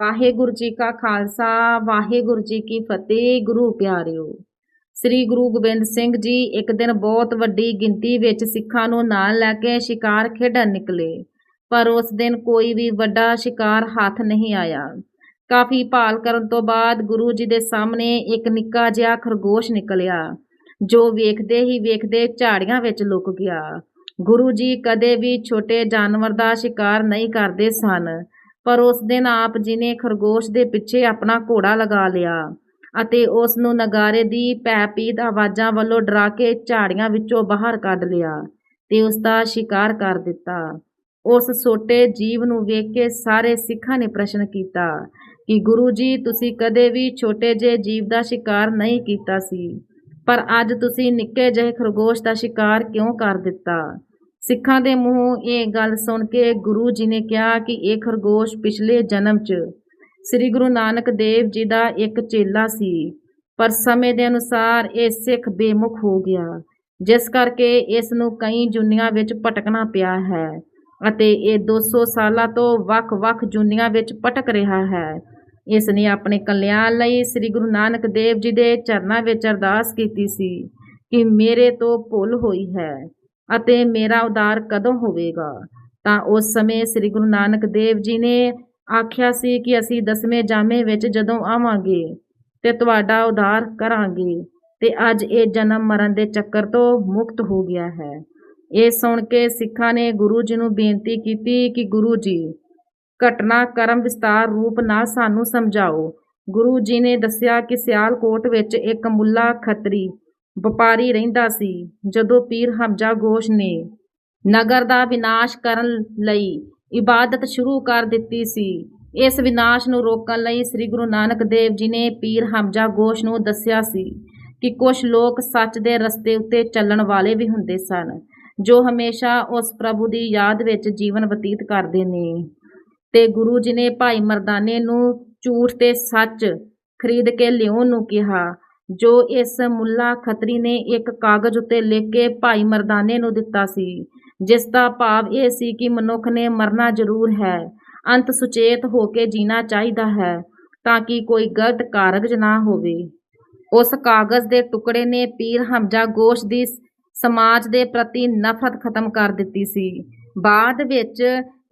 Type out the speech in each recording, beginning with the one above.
ਵਾਹਿਗੁਰੂ ਜੀ ਕਾ ਖਾਲਸਾ, ਵਾਹਿਗੁਰੂ ਜੀ ਕੀ ਫਤਿਹ, ਗੁਰੂ ਪਿਆਰਿਓ। ਸ੍ਰੀ ਗੁਰੂ ਗੋਬਿੰਦ ਸਿੰਘ ਜੀ ਇੱਕ ਦਿਨ ਬਹੁਤ ਵੱਡੀ ਗਿਣਤੀ ਵਿੱਚ ਸਿੱਖਾਂ ਨੂੰ ਨਾਲ ਲੈ ਕੇ ਸ਼ਿਕਾਰ ਖੇਡਣ ਨਿਕਲੇ, ਪਰ ਉਸ ਦਿਨ ਕੋਈ ਵੀ ਵੱਡਾ ਸ਼ਿਕਾਰ ਹੱਥ ਨਹੀਂ ਆਇਆ। ਕਾਫੀ ਭਾਲ ਕਰਨ ਤੋਂ ਬਾਅਦ ਗੁਰੂ ਜੀ ਦੇ ਸਾਹਮਣੇ ਇੱਕ ਨਿੱਕਾ ਜਿਹਾ ਖਰਗੋਸ਼ ਨਿਕਲਿਆ, ਜੋ ਵੇਖਦੇ ਹੀ ਵੇਖਦੇ ਝਾੜੀਆਂ ਵਿੱਚ ਲੁਕ ਗਿਆ। ਗੁਰੂ ਜੀ ਕਦੇ ਵੀ ਛੋਟੇ ਜਾਨਵਰ ਦਾ ਸ਼ਿਕਾਰ ਨਹੀਂ ਕਰਦੇ ਸਨ ਪਰ ਉਸ ਦਿਨ ਆਪ ਜੀ ਨੇ ਖਰਗੋਸ਼ ਦੇ ਪਿੱਛੇ ਆਪਣਾ ਘੋੜਾ ਲਗਾ ਲਿਆ ਅਤੇ ਉਸ ਨੂੰ ਨਗਾਰੇ ਦੀ ਪੈਪੀਦ ਆਵਾਜ਼ਾਂ ਵੱਲੋਂ ਡਰਾ ਕੇ ਝਾੜੀਆਂ ਵਿੱਚੋਂ ਬਾਹਰ ਕੱਢ ਲਿਆ ਤੇ ਉਸ ਦਾ ਸ਼ਿਕਾਰ ਕਰ ਦਿੱਤਾ। ਉਸ ਛੋਟੇ ਜੀਵ ਨੂੰ ਵੇਖ ਕੇ ਸਾਰੇ ਸਿੱਖਾਂ ਨੇ ਪ੍ਰਸ਼ਨ ਕੀਤਾ ਕਿ ਗੁਰੂ ਜੀ, ਤੁਸੀਂ ਕਦੇ ਵੀ ਛੋਟੇ ਜਿਹੇ ਜੀਵ ਦਾ ਸ਼ਿਕਾਰ ਨਹੀਂ ਕੀਤਾ ਸੀ, ਪਰ ਅੱਜ ਤੁਸੀਂ ਨਿੱਕੇ ਜਿਹੇ ਖਰਗੋਸ਼ ਦਾ ਸ਼ਿਕਾਰ ਕਿਉਂ ਕਰ ਦਿੱਤਾ? ਸਿੱਖਾਂ ਦੇ ਮੂੰਹ ਇਹ ਗੱਲ ਸੁਣ ਕੇ ਗੁਰੂ ਜੀ ਨੇ ਕਿਹਾ ਕਿ ਇਹ ਖਰਗੋਸ਼ ਪਿਛਲੇ ਜਨਮ 'ਚ ਸ੍ਰੀ ਗੁਰੂ ਨਾਨਕ ਦੇਵ ਜੀ ਦਾ ਇੱਕ ਚੇਲਾ ਸੀ, ਪਰ ਸਮੇਂ ਦੇ ਅਨੁਸਾਰ ਇਹ ਸਿੱਖ ਬੇਮੁਖ ਹੋ ਗਿਆ, ਜਿਸ ਕਰਕੇ ਇਸ ਨੂੰ ਕਈ ਜੁਨੀਆਂ ਵਿੱਚ ਭਟਕਣਾ ਪਿਆ ਹੈ ਅਤੇ ਇਹ 200 ਸਾਲਾਂ ਤੋਂ ਵੱਖ-ਵੱਖ ਜੁਨੀਆਂ ਵਿੱਚ ਭਟਕ ਰਿਹਾ ਹੈ। ਇਸ ਨੇ ਆਪਣੇ ਕਲਿਆਣ ਲਈ ਸ੍ਰੀ ਗੁਰੂ ਨਾਨਕ ਦੇਵ ਜੀ ਦੇ ਚਰਨਾਂ ਵਿੱਚ ਅਰਦਾਸ ਕੀਤੀ ਸੀ ਕਿ ਮੇਰੇ ਤੋਂ ਭੁੱਲ ਹੋਈ ਹੈ। ਅਤੇ ਮੇਰਾ ਉਦਾਰ ਕਦੋਂ ਹੋਵੇਗਾ? ਤਾਂ ਉਸ ਸਮੇਂ ਸ੍ਰੀ ਗੁਰੂ ਨਾਨਕ ਦੇਵ ਜੀ ਨੇ ਆਖਿਆ ਸੀ ਕਿ ਅਸੀਂ ਦਸਵੇਂ ਜਾਮੇ ਵਿੱਚ ਜਦੋਂ ਆਵਾਂਗੇ ਤੇ ਤੁਹਾਡਾ ਉਦਾਰ ਕਰਾਂਗੇ ਤੇ ਅੱਜ ਇਹ ਜਨਮ ਮਰਨ ਦੇ ਚੱਕਰ ਤੋਂ ਮੁਕਤ ਹੋ ਗਿਆ ਹੈ। ਇਹ ਸੁਣ ਕੇ ਸਿੱਖਾਂ ਨੇ ਗੁਰੂ ਜੀ ਨੂੰ ਬੇਨਤੀ ਕੀਤੀ ਕਿ ਗੁਰੂ ਜੀ, ਘਟਨਾ ਕਰਮ ਵਿਸਤਾਰ ਰੂਪ ਨਾਲ ਸਾਨੂੰ ਸਮਝਾਓ। ਗੁਰੂ ਜੀ ਨੇ ਦੱਸਿਆ ਕਿ ਸਿਆਲਕੋਟ ਵਿੱਚ ਇੱਕ ਮੁੱਲਾ ਖੱਤਰੀ ਵਪਾਰੀ ਰਹਿੰਦਾ ਸੀ। ਜਦੋਂ ਪੀਰ ਹਮਜ਼ਾ ਗੋਸ਼ ਨੇ ਨਗਰ ਦਾ ਵਿਨਾਸ਼ ਕਰਨ ਲਈ ਇਬਾਦਤ ਸ਼ੁਰੂ ਕਰ ਦਿੱਤੀ ਸੀ, ਇਸ ਵਿਨਾਸ਼ ਨੂੰ ਰੋਕਣ ਲਈ ਸ੍ਰੀ ਗੁਰੂ ਨਾਨਕ ਦੇਵ ਜੀ ਨੇ ਪੀਰ ਹਮਜ਼ਾ ਗੋਸ਼ ਨੂੰ ਦੱਸਿਆ ਸੀ ਕਿ ਕੁਝ ਲੋਕ ਸੱਚ ਦੇ ਰਸਤੇ ਉੱਤੇ ਚੱਲਣ ਵਾਲੇ ਵੀ ਹੁੰਦੇ ਸਨ, ਜੋ ਹਮੇਸ਼ਾ ਉਸ ਪ੍ਰਭੂ ਦੀ ਯਾਦ ਵਿੱਚ ਜੀਵਨ ਬਤੀਤ ਕਰਦੇ ਨੇ। ਤੇ ਗੁਰੂ ਜੀ ਨੇ ਭਾਈ ਮਰਦਾਨੇ ਨੂੰ ਝੂਠ ਤੇ ਸੱਚ ਖਰੀਦ ਕੇ ਲਿਆਉਣ ਨੂੰ ਕਿਹਾ। ਜੋ ਇਸ ਮੁੱਲਾ ਖੱਤਰੀ ਨੇ ਇੱਕ ਕਾਗਜ਼ ਉੱਤੇ ਲਿਖ ਕੇ ਭਾਈ ਮਰਦਾਨੇ ਨੂੰ ਦਿੱਤਾ ਸੀ, ਜਿਸ ਦਾ ਭਾਵ ਇਹ ਸੀ ਕਿ ਮਨੁੱਖ ਨੇ ਮਰਨਾ ਜ਼ਰੂਰ ਹੈ, ਅੰਤ ਸੁਚੇਤ ਹੋ ਕੇ ਜੀਣਾ ਚਾਹੀਦਾ ਹੈ, ਤਾਂ ਕਿ ਕੋਈ ਗਲਤ ਕਾਰਜ ਨਾ ਹੋਵੇ। ਉਸ ਕਾਗਜ਼ ਦੇ ਟੁਕੜੇ ਨੇ ਪੀਰ ਹਮਜ਼ਾ ਗੋਸ਼ ਦੀ ਸਮਾਜ ਦੇ ਪ੍ਰਤੀ ਨਫ਼ਰਤ ਖਤਮ ਕਰ ਦਿੱਤੀ ਸੀ। ਬਾਅਦ ਵਿੱਚ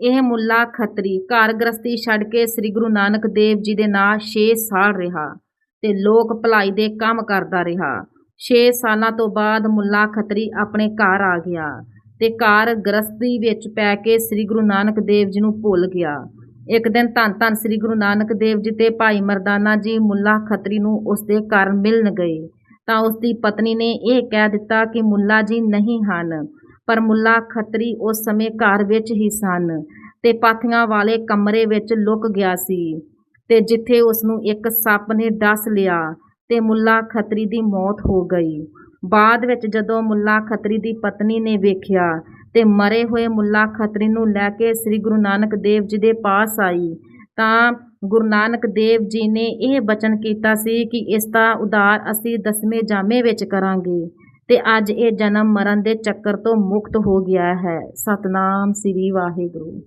ਇਹ ਮੁੱਲਾ ਖੱਤਰੀ ਘਰ ਗ੍ਰਸਤੀ ਛੱਡ ਕੇ ਸ੍ਰੀ ਗੁਰੂ ਨਾਨਕ ਦੇਵ ਜੀ ਦੇ ਨਾਲ 6 ਸਾਲ ਰਿਹਾ। ਤੇ ਲੋਕ ਭਲਾਈ ਦੇ ਕੰਮ ਕਰਦਾ ਰਿਹਾ। 6 ਸਾਲਾਂ ਤੋਂ ਬਾਅਦ ਮੁੱਲਾ ਖੱਤਰੀ ਆਪਣੇ ਘਰ ਆ ਗਿਆ ਤੇ ਘਰ ਗ੍ਰਸਤੀ ਵਿੱਚ ਪੈ ਕੇ ਸ੍ਰੀ ਗੁਰੂ ਨਾਨਕ ਦੇਵ ਜੀ ਨੂੰ ਭੁੱਲ ਗਿਆ। ਇੱਕ ਦਿਨ ਧੰਨ ਧੰਨ ਸ੍ਰੀ ਗੁਰੂ ਨਾਨਕ ਦੇਵ ਜੀ ਤੇ ਭਾਈ ਮਰਦਾਨਾ ਜੀ ਮੁੱਲਾ ਖੱਤਰੀ ਨੂੰ ਉਸ ਦੇ ਘਰ ਮਿਲਣ ਗਏ ਤਾਂ ਉਸ ਦੀ ਪਤਨੀ ਨੇ ਇਹ ਕਹਿ ਦਿੱਤਾ ਕਿ ਮੁੱਲਾ ਜੀ ਨਹੀਂ ਹਨ, ਪਰ ਮੁੱਲਾ ਖੱਤਰੀ ਉਸ ਸਮੇਂ ਘਰ ਵਿੱਚ ਹੀ ਸਨ ਤੇ ਪਾਥੀਆਂ ਵਾਲੇ ਕਮਰੇ ਵਿੱਚ ਲੁਕ ਗਿਆ ਸੀ। ਤੇ ਜਿੱਥੇ ਉਸ ਨੂੰ ਇੱਕ ਸੱਪ ਨੇ ਡਸ ਲਿਆ ਤੇ ਮੁੱਲਾ ਖੱਤਰੀ ਦੀ ਮੌਤ ਹੋ ਗਈ। ਬਾਅਦ ਵਿੱਚ ਜਦੋਂ ਮੁੱਲਾ ਖੱਤਰੀ ਦੀ ਪਤਨੀ ਨੇ ਵੇਖਿਆ ਤੇ ਮਰੇ ਹੋਏ ਮੁੱਲਾ ਖੱਤਰੀ ਨੂੰ ਲੈ ਕੇ ਸ੍ਰੀ ਗੁਰੂ ਨਾਨਕ ਦੇਵ ਜੀ ਦੇ ਪਾਸ ਆਈ, ਤਾਂ ਗੁਰੂ ਨਾਨਕ ਦੇਵ ਜੀ ਨੇ ਇਹ ਬਚਨ ਕੀਤਾ ਸੀ ਕਿ ਇਸ ਦਾ ਉਦਾਰ ਅਸੀਂ ਦਸਵੇਂ ਜਾਮੇ ਵਿੱਚ ਕਰਾਂਗੇ ਤੇ ਅੱਜ ਇਹ ਜਨਮ ਮਰਨ ਦੇ ਚੱਕਰ ਤੋਂ ਮੁਕਤ ਹੋ ਗਿਆ ਹੈ। ਸਤਨਾਮ ਸ੍ਰੀ ਵਾਹਿਗੁਰੂ।